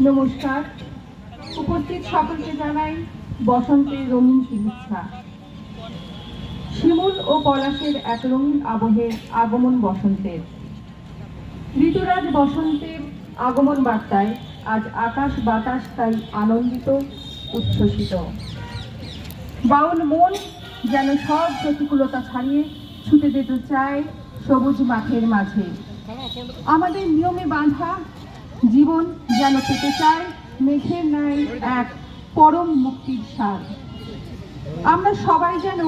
নমস্কার। উপস্থিত সকলকে জানাই বসন্তের রঙিন শুভেচ্ছা। শিমুল ও পলাশের এক রঙিন আবহে আগমন বসন্তের। ঋতুরাজ বসন্তের আগমন বার্তায় আজ আকাশ বাতাস তাই আনন্দিত, উচ্ছ্বসিত। বাউল মন যেন সব প্রতিকূলতা ছাড়িয়ে ছুটে যেতে চায় সবুজ মাঠের মাঝে। আমাদের নিয়মে বাঁধা জীবন যেন পেতে চায় মেঘের ন্যায় এক পরম মুক্তির সার আমরা সবাই যেন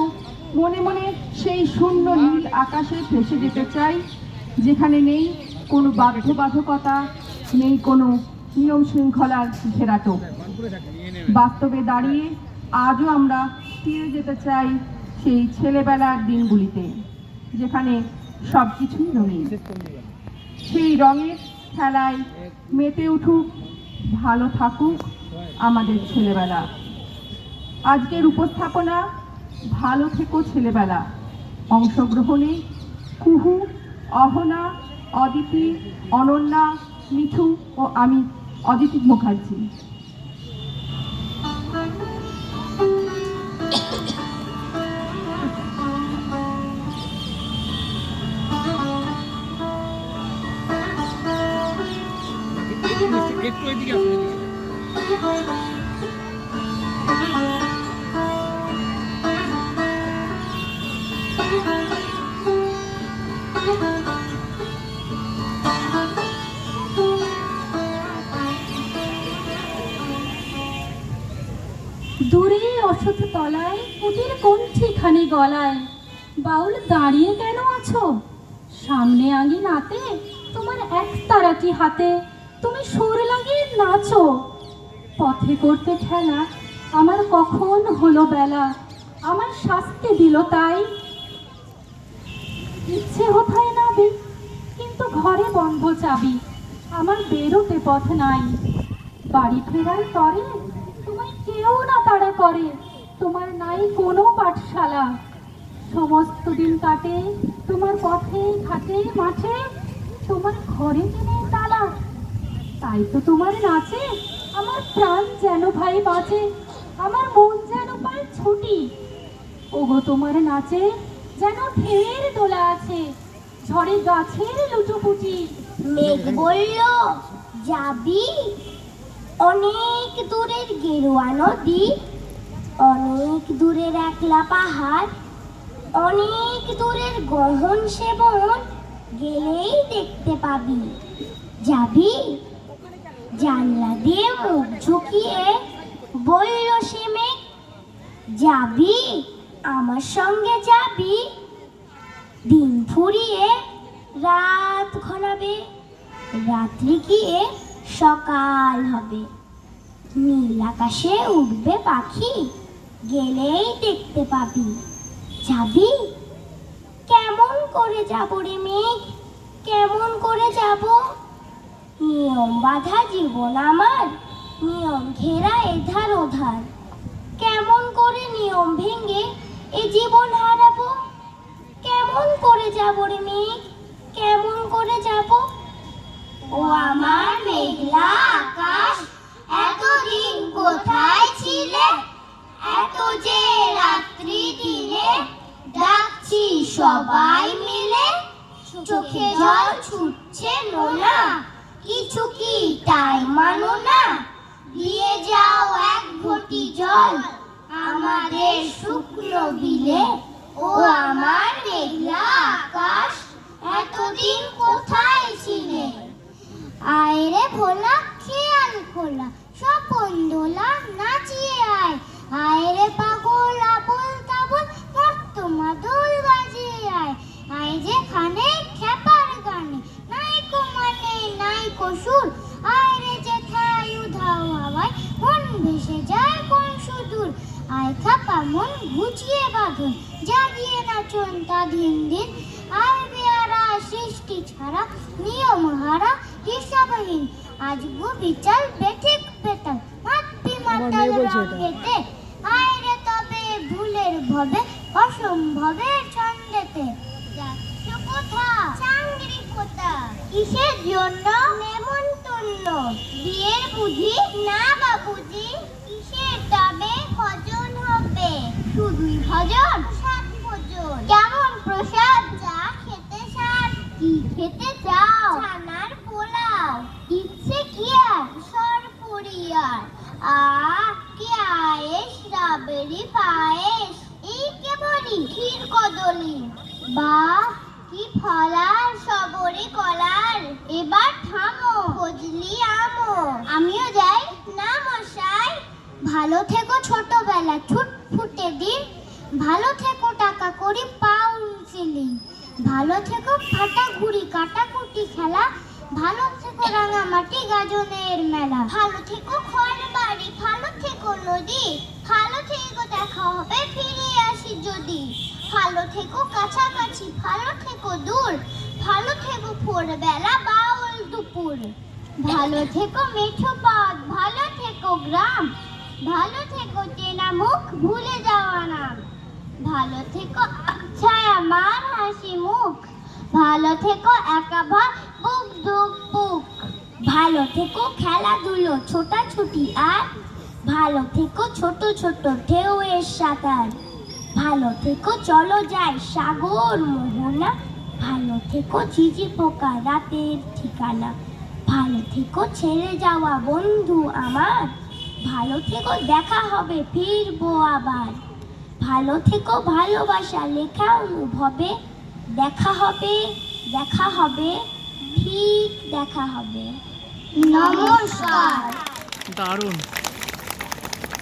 মনে মনে সেই শূন্য নীল আকাশে ভেসে যেতে চাই, যেখানে নেই কোনো বাধ্যবাধকতা, নেই কোনো নিয়ম শৃঙ্খলার ঘেরাটো বাস্তবে দাঁড়িয়ে আজও আমরা ফিরে যেতে চাই সেই ছেলেবেলার দিনগুলিতে, যেখানে সব কিছুই রঙিন। সেই রঙের খেলায় মেতে উঠুক, ভালো থাকুক আমাদের ছেলেবেলা। আজকের উপস্থাপনা, ভালো থেকো ছেলেবেলা। অংশগ্রহণে কুহু, অহনা, অদিতি, অনন্যা, মিঠু ও আমি, অদিতি মুখার্জি। একটু আসুন দূরে অসুখ তলায়, কুটির কণ্ঠিখানি গলায়, বাউল দাঁড়িয়ে কেন আছো? সামনে আঙিনাতে তোমার এক তারাটি হাতে তুমি সুর লাগিয়ে নাচো। পথে করতে খেলা আমার কখন হলো বেলা। আমার শাস্তি দিল তাই। ইচ্ছে কোথায় নাবি, কিন্তু ঘরে বন্ধ চাবি। আমার বেরোতে পথ নাই। বাড়ি ফেরার তরে তোমায় কেউ না তাড়া করে। তোমার নাই কোনো পাঠশালা। সমস্ত দিন কাটে, তোমার পথে, ঘাটে, মাঠে। তোমার ঘরে কিনে তালা তাই তো তোমার নাচে আমার প্রাণ যেন ভাই বাঁচে, আমার মন যেন পায় ছুটি। ওগো, তোমার নাচে যেন ঢের দোলা আছে, ঝড়ে গাছের লুটোপুটি। মেঘ বলল, যাবি? অনেক দূরের গেরুয়া নদী, অনেক দূরের একলা পাহাড়, অনেক দূরের গহন সেবন গেলেই দেখতে পাবি। যাবি? জানলা দিয়ে মুখ ঝুঁকিয়ে বলল সে মেঘ যাবি? আমার সঙ্গে যাবি? দিন ফুরিয়ে রাত ঘনাবে, রাত্রি গিয়ে সকাল হবে। নীল আকাশে উঠবে পাখি, গেলেই দেখতে পাবি। যাবি? কেমন করে যাব রে মেঘ? কেমন করে যাব? নিয়ম বাঁধা জীবন আমার, নিয়ম ঘেরা এধার ওধার। কেমন করে নিয়ম ভেঙে এ জীবন হারাবো? কেমন করে যাব রে মেঘ? কেমন করে যাব? ও আমার মেঘলা আকাশ, এতদিন কোথায় ছিলে? এত যে রাত্রি দিনে ডাকছি সবাই মিলে, চোখে জল ছুটছে নোনা। কিছু কি তাই মানো না? দিয়ে যাও এক ঘটি জল, আমাদের শুকনো বিলে। ও আমার মেঘলা আকাশ, এতদিন কোথায় ছিলে? আয়রে ভোলা, খেয়াল খোলা স্বপন দোলা নাচিয়ে আয় আয় রে পাগল আবল তাবল মর্ত মাদল বাজিয়ে আয় আয় যেখানে খেপার গানে নাই কো মানে নাই কো সুর আয় রে যেথায় উধাও হাওয়ায় মন ভেসে যায় কোন সুদূর। আয় খাপা মন ঘুচিয়ে বাঁধন জাগিয়ে নাচন তা দিন দিন। আয় বেয়ারা সৃষ্টি ছাড়া নিয়ম হারা হিসাবহীন। আজ গো বিচার বেঠিক বেতাল মাতৃ মাতাল রঙেতে। আয় রে তবে ভুলের ভবে অসম্ভবের বুঝি? না বাবুজি কিসের তবে ভজন হবে? শুধুই ভজন? প্রসাদ ভজন। কেমন প্রসাদ যা খেতে সার কি খেতে চাও? ছানার পোলাও। ইচ্ছে কি আর? সরপুরিয়ার আ কি আয়েস রাবেরি পায়েস এই কে বলি? ক্ষীর কদলি। বা কি ফলার, সবরি কলার। এবার থামো ফজলি আমো। আমিও যাই। না মশাই, ভালো থেকো ছোটবেলা, ছুট ফুটে দিন। ভালো থেকো টাকা করি পাউন্ড সিলিং ভালো থেকো ফাটা ঘুড়ি, কাটাকুটি খেলা। ভালো থেকো রাঙামাটি গাজনের মেলা। ভালো থেকো ঘর বাড়ি, ভালো থেকো নদী। ভালো থেকো দেখা হবে, ফিরে আসি যদি। ভালো থেকো, কাছাকাছি, ভালো থেকো, দূর, ভালো থেকো ভোরবেলা বাউল দুপুর। ভালো থেকো মেঠো পথ ভালো থেকো গ্রাম, ভালো থেকো চেনা মুখ, ভুলে যাওয়া নাম। ভালো থেকো আচ্ছায় আমার হাসি মুখ, ভালো থেকো একা ভাব বুক দুক বুক। ভালো থেকো খেলাধুলো, ছোটাছুটি আর, ভালো থেকো ছোট ছোট ঢেউয়ের সাঁতার। ভালো থেকো, চলো যাই সাগর মোহনা। ভালো থেকো, ঝিঝি পোকা রাতের ঠিকানা। ভালো থেকো, ছেড়ে যাওয়া বন্ধু আমার। ভালো থেকো, দেখা হবে, ফিরবো আবার। ভালো থেকো, ভালোবাসা লেখা অনুভবে। দেখা হবে দেখা হবে, ঠিক দেখা হবে। নমস্কার। দারুণ।